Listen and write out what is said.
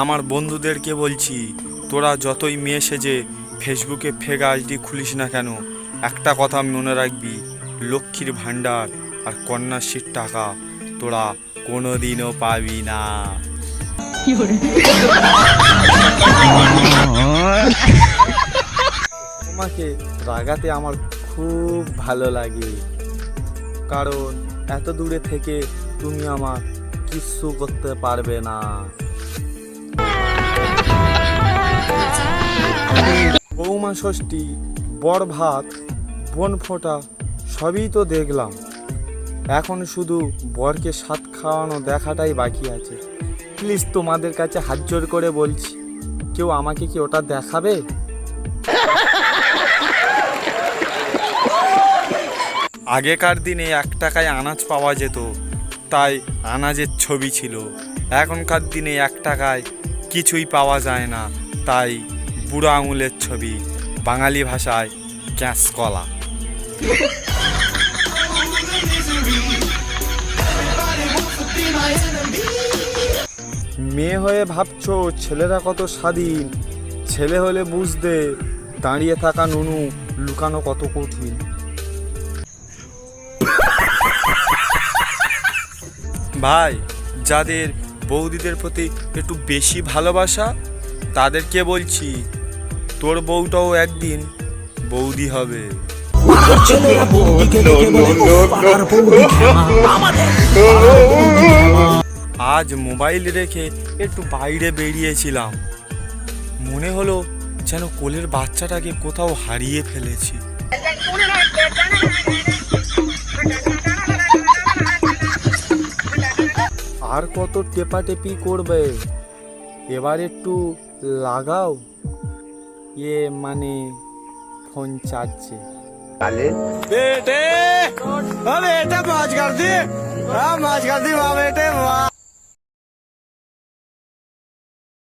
আমার বন্ধুদেরকে বলছি, তোরা যতই মেয়ে সেজে ফেসবুকে ফেক আইডি খুলিস না কেন, একটা কথা মনে রাখবি, লক্ষ্মীর ভাণ্ডার আর কন্যাশ্রীর টাকা তোরা কোনোদিনও পাবি না। তোমাকে রাগাতে আমার খুব ভালো লাগে, কারণ এত দূরে থেকে তুমি আমার কিচ্ছু করতে পারবে না। বৌমা ষষ্ঠী বড় ভাত, বন ফোঁটা, সবই তো দেখলাম। এখন শুধু বরকে সাত খাওয়ানো দেখাটাই বাকি আছে। প্লিজ তোমাদের কাছে হাত জোর করে বলছি, কেউ আমাকে কি ওটা দেখাবে? আগেকার দিনে এক টাকায় আনাজ পাওয়া যেত, তাই আনাজের ছবি ছিল। এখনকার দিনে এক টাকায় কিছুই পাওয়া যায় না, তাই বুড়ো আঙুলের ছবি বাঙালি ভাষায় ক্যাঁচ কলা। মেয়ে হয়ে ভাবছ ছেলেরা কত স্বাধীন। ছেলে হলে বুঝতে দাঁড়িয়ে থাকা নুনু লুকানো কত কঠিন। ভাই যাদের বৌদিদের প্রতি একটু বেশি ভালোবাসা তাদেরকে বলছি তোর বউটাও একদিন বৌদি হবে। আজ মোবাইল রেখে একটু বাইরে বেরিয়েছিলাম। মনে হলো যেন কোলের বাচ্চাটাকে কোথাও হারিয়ে ফেলেছি। আর কত টেপাটেপি করবে? এবার একটু লাগাও। ये माने फोन चार्ज से काले बेटे अब बेटे माज कर दी हाँ माज कर दी वाह बेटे